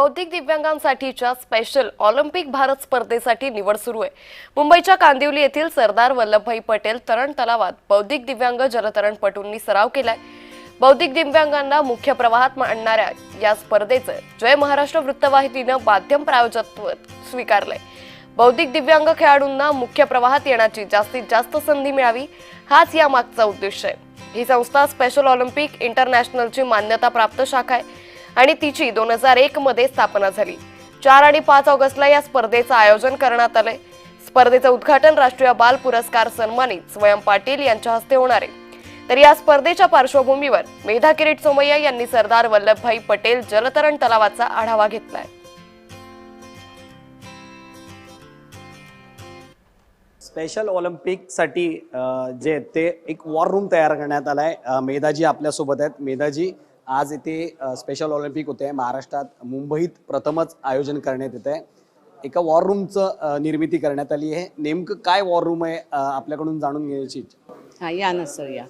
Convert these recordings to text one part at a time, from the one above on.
बौद्धिक दिव्यांगांसाठीच्या special Olympic Bharat स्पर्धेसाठी निवड सुरू आहे. मुंबईच्या कांदिवली येथील सरदार वल्लभभाई पटेल तरण तलावात बौद्धिक दिव्यांग जलतरणपटूंनी सराव केलाय. बौद्धिक दिव्यांगांना मुख्य प्रवाहात मांडणाऱ्या या स्पर्धेचं जय महाराष्ट्र वृत्तवाहिनीनं माध्यम प्रायोजकत्व स्वीकारलंय. बौद्धिक दिव्यांग खेळाडूंना मुख्य प्रवाहात येण्याची जास्तीत जास्त संधी मिळावी हाच या मागचा उद्देश आहे. ही संस्था स्पेशल ऑलिम्पिक इंटरनॅशनलची मान्यता प्राप्त शाखा आहे. आणि तिची दोन हजार एक मध्ये स्थापना झाली. चार आणि पाच ऑगस्टला या स्पर्धेचं आयोजन करण्यात आलंय. स्पर्धेचं उद्घाटन राष्ट्रीय बाल पुरस्कार सन्मानित स्वयं पाटील यांच्या हस्ते होणार आहे. तर या स्पर्धेच्या पार्श्वभूमीवर मेधा किरीट सोमय्या यांनी सरदार वल्लभभाई पटेल जलतरण तलावाचा आढावा घेतलाय. स्पेशल ऑलिम्पिकसाठी जे ते एक वॉर रूम तयार करण्यात आला आहे मेधाजी आपल्यासोबत आहेत. मेधाजी आज इथे स्पेशल ऑलिम्पिक होते. महाराष्ट्रात मुंबईत प्रथमच आयोजन करण्यात येत आहे एका वॉर रूमचं निर्मिती करण्यात आली आहे. नेमकं काय वॉर रूम आहे आपल्याकडून जाणून घेण्याची इच्छा? हा या ना सर या.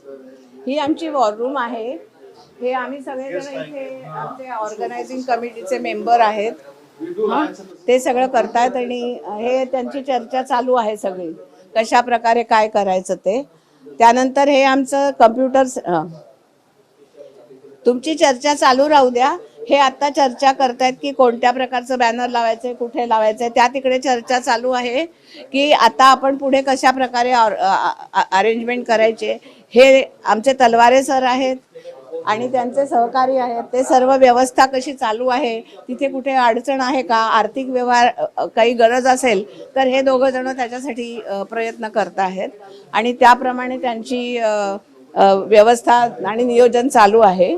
ही आमची वॉर रूम आहे. हे आम्ही सगळेजण इथे आमचे ऑर्गनायझिंग कमिटीचे मेंबर आहेत. हा? ते सगळं करतायत आणि हे त्यांची चर्चा चालू आहे सगळी. कशा प्रकारे काय करायचं ते. त्यानंतर हे आमचं कम्प्युटर तुमची चर्चा चालू राहू द्या. हे आता चर्चा करतायत की कोणत्या प्रकारचं बॅनर लावायचंय कुठे लावायचंय त्या तिकडे चर्चा चालू आहे की आता आपण पुढे कशा प्रकारे अरेंजमेंट करायचे. हे आमचे तलवारे सर आहेत आणि त्यांचे सहकारी आहेत. ते सर्व व्यवस्था कशी चालू आहे तिथे कुठे अडचण आहे का आर्थिक व्यवहार काही गरज असेल तर हे दोघं जण त्याच्यासाठी प्रयत्न करत आहेत आणि त्याप्रमाणे त्यांची व्यवस्था आणि नियोजन चालू आहे.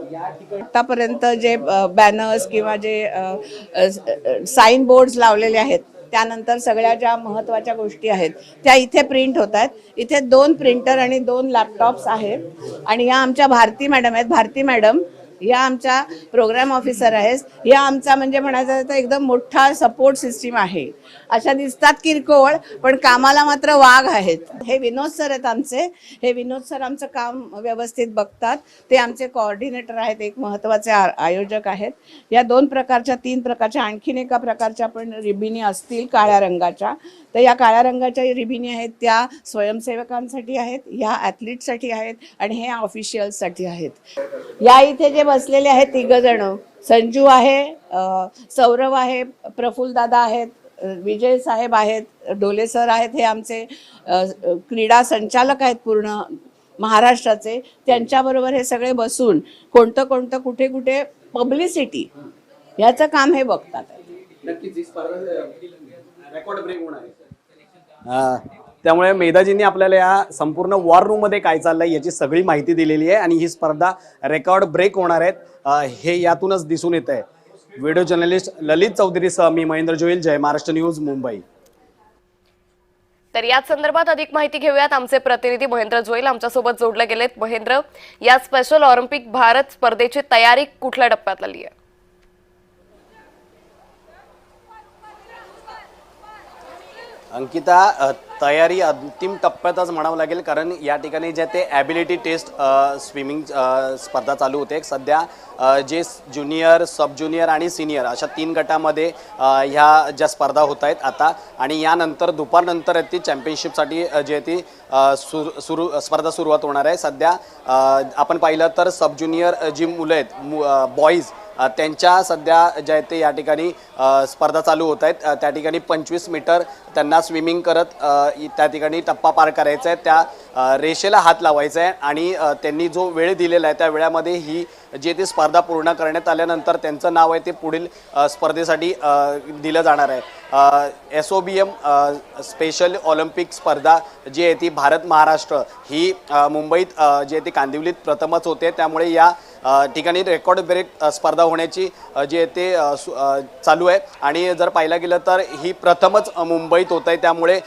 आतापर्यंत जे बॅनर्स किंवा जे साईन बोर्ड्स लावलेले आहेत त्यानंतर सगळ्या ज्या महत्त्वाच्या गोष्टी आहेत त्या इथे प्रिंट होत आहेत. इथे दोन प्रिंटर आणि दोन लॅपटॉप्स आहेत. आणि या आमच्या भारती मॅडम आहेत. भारती मॅडम या आमच्या प्रोग्राम ऑफिसर आहेत. या आमचा म्हणजे म्हणायचं तर एकदम मोठा सपोर्ट सिस्टीम आहे. अशा दिसतात किरकोळ पण कामाला मात्र वाघ आहेत. हे विनोद सर आहेत आमचे. हे विनोद सर आमचं काम व्यवस्थित बघतात. ते आमचे कोऑर्डिनेटर आहेत एक महत्त्वाचे आयोजक आहेत. या दोन प्रकारच्या तीन प्रकारच्या आणखीन एका प्रकारच्या पण रिबिनी असतील काळ्या रंगाच्या. तर या काळ्या रंगाच्या रिबिनी आहेत त्या स्वयंसेवकांसाठी आहेत ह्या ॲथलीटसाठी आहेत आणि हे ऑफिशियल्ससाठी आहेत. या इथे जे बसलेले आहेत तिघ जण. संजू आहे अ, सौरभ आहे प्रफुल्ल दादा आहेत विजय साहेब आहेत डोले सर आहेत हे आमचे क्रीडा संचालक आहेत पूर्ण महाराष्ट्राचे. त्यांच्याबरोबर हे सगळे बसून कोणतं कोणतं कुठे कुठे पब्लिसिटी याचं काम हे बघतात. त्यामुळे मेधाजींनी आपल्याला या संपूर्ण वॉर रूममध्ये काय चाललंय याची सगळी माहिती दिलेली आहे आणि ही स्पर्धा रेकॉर्ड ब्रेक होणार आहेत. हे यातूनच दिसून येत आहे व्हिडिओ जर्नलिस्ट ललित चौधरीसह मी महेंद्र जोईल जय महाराष्ट्र न्यूज मुंबई. तर याच संदर्भात अधिक माहिती घेऊयात. आमचे प्रतिनिधी महेंद्र जोईल आमच्यासोबत जोडले गेलेत. महेंद्र या स्पेशल ऑलिम्पिक भारत स्पर्धेची तयारी कुठल्या टप्प्यात आली आहे? अंकिता तयारी अंतिम टप्प्यातच म्हणावं लागेल कारण या ठिकाणी जे ते ॲबिलिटी टेस्ट स्विमिंग स्पर्धा चालू होते. सध्या जे ज्युनियर सब ज्युनियर आणि सिनियर अशा तीन गटामध्ये ह्या ज्या स्पर्धा होत आहेत आता आणि यानंतर दुपारनंतर ती चॅम्पियनशिपसाठी जे ती सुरू सुरू स्पर्धा सुरुवात होणार आहे. सध्या आपण पाहिलं तर सब ज्युनियर जी मुलं आहेत बॉईज त्यांच्या सध्या ज्या आहेत ते या ठिकाणी स्पर्धा चालू होत आहेत. त्या ठिकाणी पंचवीस मीटर त्यांना स्विमिंग करत त्या ठिकाणी टप्पा पार करायचा आहे. त्या रेषेला हात लावायचा आहे आणि त्यांनी जो वेळ दिलेला आहे त्या वेळामध्ये ही जे ती स्पर्धा पूर्ण करण्यात आल्यानंतर त्यांचं नाव आहे ते पुढील स्पर्धेसाठी दिलं जाणार आहे. S O B M special Olympic स्पर्धा जी आहे ती भारत महाराष्ट्र ही मुंबईत जी आहे ती कांदिवलीत प्रथमच होते. त्यामुळे या ठिकाणी रेकॉर्ड ब्रेक स्पर्धा होण्याची जी आहे ते सु- चालू आहे. आणि जर पाहायला गेलं तर ही प्रथमच मुंबईत होत आहे. त्यामुळे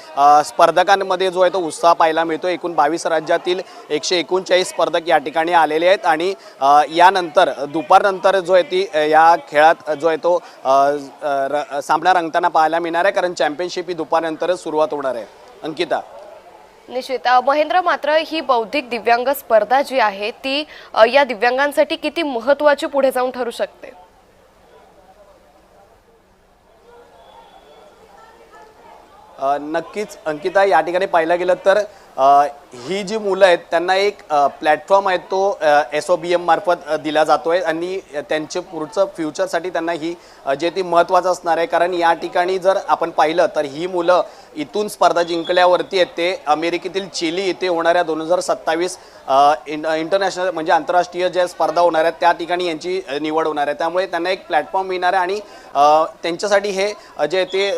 स्पर्धकांमध्ये जो आहे तो उत्साह पाहायला मिळतो एकूण बावीस राज्यातील एकशे एकोणचाळीस स्पर्धक या ठिकाणी आलेले आहेत. आणि यानंतर दुपारनंतर जो आहे ती या खेळात जो आहे तो सामना रंगताना पाहायला मिळणार आहे. कारण चॅम्पियनशिप ही दुपारनंतरच सुरुवात होणार आहे. अंकिता. निश्चित. महेंद्र मात्र ही बौद्धिक दिव्यांग स्पर्धा जी आहे ती या दिव्यांगांसाठी किती महत्वाची पुढे जाऊन ठरू शकते? नक्कीच अंकिता या ठिकाणी पाहिलं गेलं तर ही जी मुलं आहेत त्यांना एक प्लॅटफॉर्म आहे तो एस ओ बी एम मार्फत दिला जातोय आणि त्यांचे पुढचं फ्युचरसाठी त्यांना ही जे ती महत्त्वाचं असणार आहे. कारण या ठिकाणी जर आपण पाहिलं तर ही मुलं इथून स्पर्धा जिंकल्यावरती आहेत ते अमेरिकेतील चिली येथे होणाऱ्या दोन हजार सत्तावीस इंटरनॅशनल म्हणजे आंतरराष्ट्रीय ज्या स्पर्धा होणार आहेत त्या ठिकाणी यांची निवड होणार आहे. त्यामुळे त्यांना एक प्लॅटफॉर्म मिळणार आहे आणि त्यांच्यासाठी हे जे ते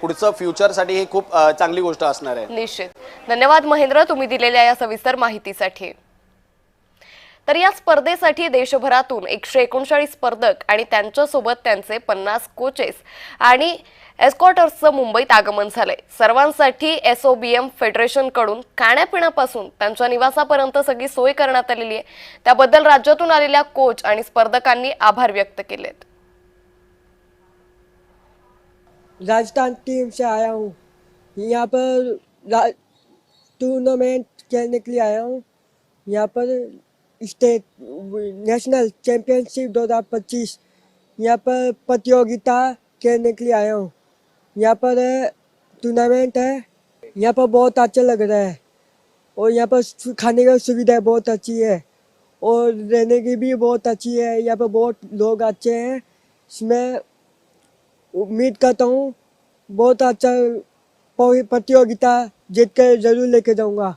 पुढचं फ्युचरसाठी हे खूप चांगली गोष्ट असणार आहे. निश्चित. धन्यवाद महेंद्र तुम्ही दिलेल्या या सविस्तर माहितीसाठी. तर या स्पर्धेसाठी देशभरातून एकशे एकोणचाळीस स्पर्धक आणि त्यांच्यासोबत त्यांचे पन्नास कोचेस आणि एस्कॉटर्सचं मुंबईत आगमन झालंय. सर्वांसाठी एस ओ बी एम फेडरेशनकडून खाण्यापिण्यापासून त्यांच्या निवासापर्यंत सगळी सोय करण्यात आलेली आहे. त्याबद्दल राज्यातून आलेल्या कोच आणि स्पर्धकांनी आभार व्यक्त केलेत. राजस्थान टीम से आया हूँ. यहाँ पर टूर्नामेंट खेलने के लिए आया हूँ। यहाँ पर स्टेट, नेशनल चैंपियनशिप 2025 यहाँ पर प्रतियोगिता खेलने के लिए आया हूँ। यहाँ पर टूर्नामेंट है। यहाँ पर बहुत अच्छा लग रहा है। और यहाँ पर खाने की सुविधा बहुत अच्छी है। और रहने की भी बहुत अच्छी है। यहाँ पर बहुत लोग अच्छे हैं। इसमें उम्मीद करता हूँ, बहुत अच्छा प्रतियोगिता जीत कर जरूर लेके जाऊंगा।